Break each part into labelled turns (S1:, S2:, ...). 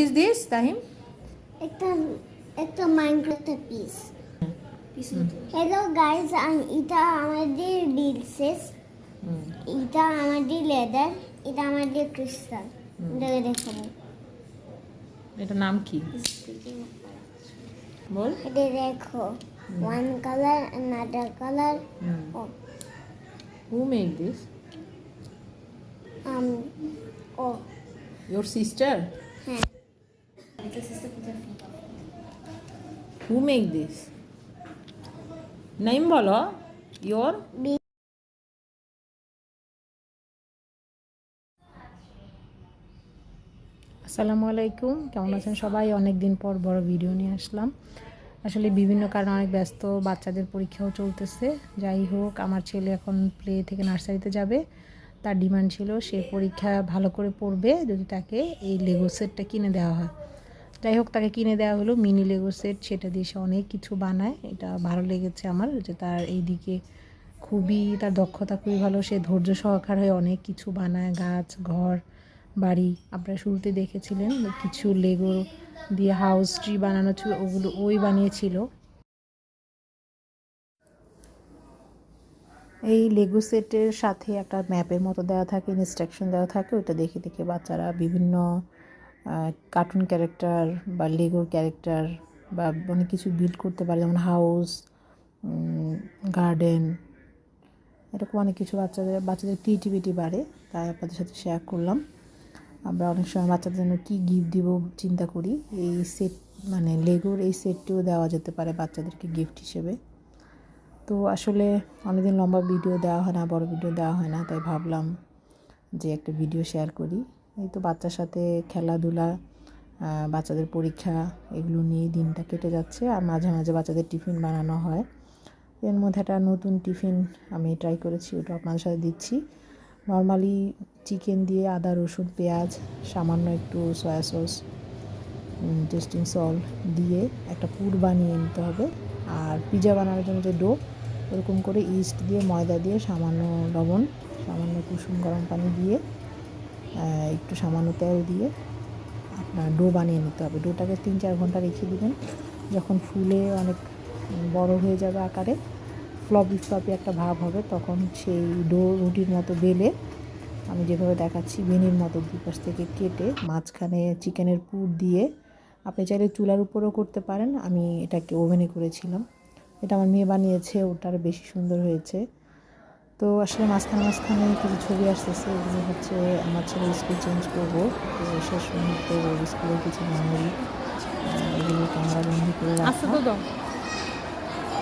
S1: Is this Tahim
S2: একটা একটা মাইনক্রাফটের piece hello guys এটা আমাদের ডিলসেস এটা আমাদের লেদার এটা আমাদের ক্রিস্টাল দেখে দেখাবো
S1: এটা নাম কি বল
S2: এটা দেখো one colour another colour O
S1: who make this
S2: um O
S1: your sister
S2: হ্যাঁ
S1: হু মেক দিস নাইম বলো ইয়োর
S2: বি
S1: আসসালামু আলাইকুম কেমন আছেন সবাই? অনেক দিন পর বড় ভিডিও নিয়ে আসলাম। আসলে বিভিন্ন কারণে অনেক ব্যস্ত বাচ্চাদের পরীক্ষাও চলতেছে। যাই হোক আমার ছেলে এখন প্লে থেকে নার্সারিতে যাবে। তার ডিমান্ড ছিল সে পরীক্ষা ভালো করে পড়বে যদি তাকে এই লেগো সেটটা কিনে দেওয়া হয়। যাই হোক, তাকে কিনে দেওয়া হলো। মিনি লেগো সেট সেটা দিয়ে সে অনেক কিছু বানায়। এটা ভালো লেগেছে আমার, যে তার এই দিকে খুবই, তার দক্ষতা খুবই ভালো। সে ধৈর্য সহকার হয়ে অনেক কিছু বানায়, গাছ, ঘর, বাড়ি। আপনারা শুরুতে দেখেছিলেন কিছু লেগো দিয়ে হাউস ট্রি বানানো ছিল, ওগুলো ওই বানিয়েছিল। এই লেগো সেটের সাথে একটা ম্যাপের মতো দেওয়া থাকে ইনস্ট্রাকশন দেওয়া থাকে। ওটা দেখে দেখে বাচ্চারা বিভিন্ন কার্টুন ক্যারেক্টার বা লেগোর ক্যারেক্টার বা অনেক কিছু বিল্ড করতে পারে যেমন হাউস গার্ডেন এরকম অনেক কিছু বাচ্চাদের বাচ্চাদের ক্রিয়েটিভিটি বাড়ে, তাই আপনাদের সাথে শেয়ার করলাম। আমরা অনেক সময় বাচ্চাদের জন্য কী গিফট দিব চিন্তা করি। এই সেট মানে লেগোর এই সেটটিও দেওয়া যেতে পারে বাচ্চাদেরকে গিফট হিসেবে। তো আসলে অনেকদিন লম্বা ভিডিও দেওয়া হয় না, বড় ভিডিও দেওয়া হয় না, তাই ভাবলাম যে একটা ভিডিও শেয়ার করি। এই তো বাচ্চার সাথে খেলাধুলা বাচ্চাদের পরীক্ষা, এগুলো নিয়ে দিনটা কেটে যাচ্ছে আর মাঝে মাঝে বাচ্চাদের টিফিন বানানো হয়। এর মধ্যে একটা নতুন টিফিন আমি ট্রাই করেছি, ওটা আপনাদের সাথে দিচ্ছি। নর্মালি চিকেন দিয়ে আদা, রসুন, পেঁয়াজ, সামান্য একটু সয়া সস টেস্টিং সল্ট দিয়ে একটা পুর বানিয়ে নিতে হবে। আর পিজা বানানোর জন্য যে ডো ওরকম করে ইস্ট দিয়ে, ময়দা দিয়ে সামান্য লবণ, সামান্য কুসুম, গরম পানি দিয়ে একটু সামান্য তেল দিয়ে আপনার ডো বানিয়ে নিতে হবে। ডোটাকে তিন চার ঘণ্টা রেখে দেবেন। যখন ফুলে অনেক বড় হয়ে যাবে আকারে ফ্লপি ফ্লপি একটা ভাব হবে, তখন সেই ডো রুটির মতো বেলে আমি যেভাবে দেখাচ্ছি, বেনির মতো দুপাশ থেকে কেটে মাঝখানে চিকেনের পুর দিয়ে আপনি চাইলে চুলার উপরেও করতে পারেন। আমি এটাকে ওভেনে করেছিলাম। এটা আমার মেয়ে বানিয়েছে, ওটার বেশি সুন্দর হয়েছে। তো আসলে মাঝখানে মাঝখানে কিছু ছবি আসতেছে এগুলো হচ্ছে আমার ছেলে স্কুল চেঞ্জ করব। তো শেষ মুহূর্তে স্কুলের কিছু মেমোরি এগুলো ক্যামেরা বন্দি করে রাখা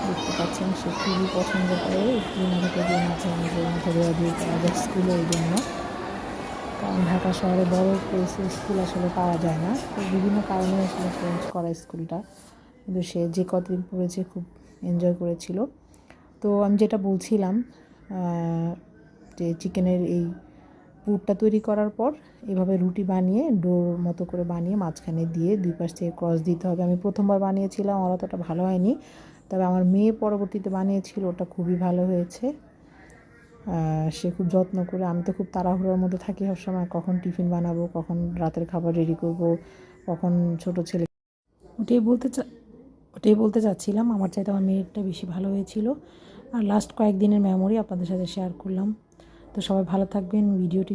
S1: দেখতে পাচ্ছেন সে খুবই পছন্দ করে দিয়ে মাঝে মাঝে মাথা দেওয়া দিয়ে করা যায় জন্য। কারণ ঢাকা শহরে বড় স্কুল আসলে পাওয়া যায় না। তো বিভিন্ন কারণে আসলে চেঞ্জ করা স্কুলটা। কিন্তু সে যে কতদিন পড়েছে খুব এনজয় করেছিল। তো আমি যেটা বলছিলাম যে চিকেনের এই পুরটা তৈরি করার পর এভাবে রুটি বানিয়ে ডোর মতো করে বানিয়ে মাঝখানে দিয়ে দুই পাশ থেকে ক্রস দিতে হবে। আমি প্রথমবার বানিয়েছিলাম, আমার অতটা ভালো হয়নি। তবে আমার মেয়ে পরবর্তীতে বানিয়েছিল, ওটা খুবই ভালো হয়েছে। সে খুব যত্ন করে, আমি তো খুব তাড়াহুড়োর মধ্যে থাকি সবসময়, কখন টিফিন বানাবো, কখন রাতের খাবার রেডি করব, কখন ছোট ছেলে ওটাই বলতে চা, ওটাই বলতে চাচ্ছিলাম। আমার চাইতে আমার মেয়েরটা বেশি ভালো হয়েছিল। আর লাস্ট কয়েকদিনের মেমোরি আপনাদের সাথে শেয়ার করলাম। তো সবাই ভালো থাকবেন ভিডিওটি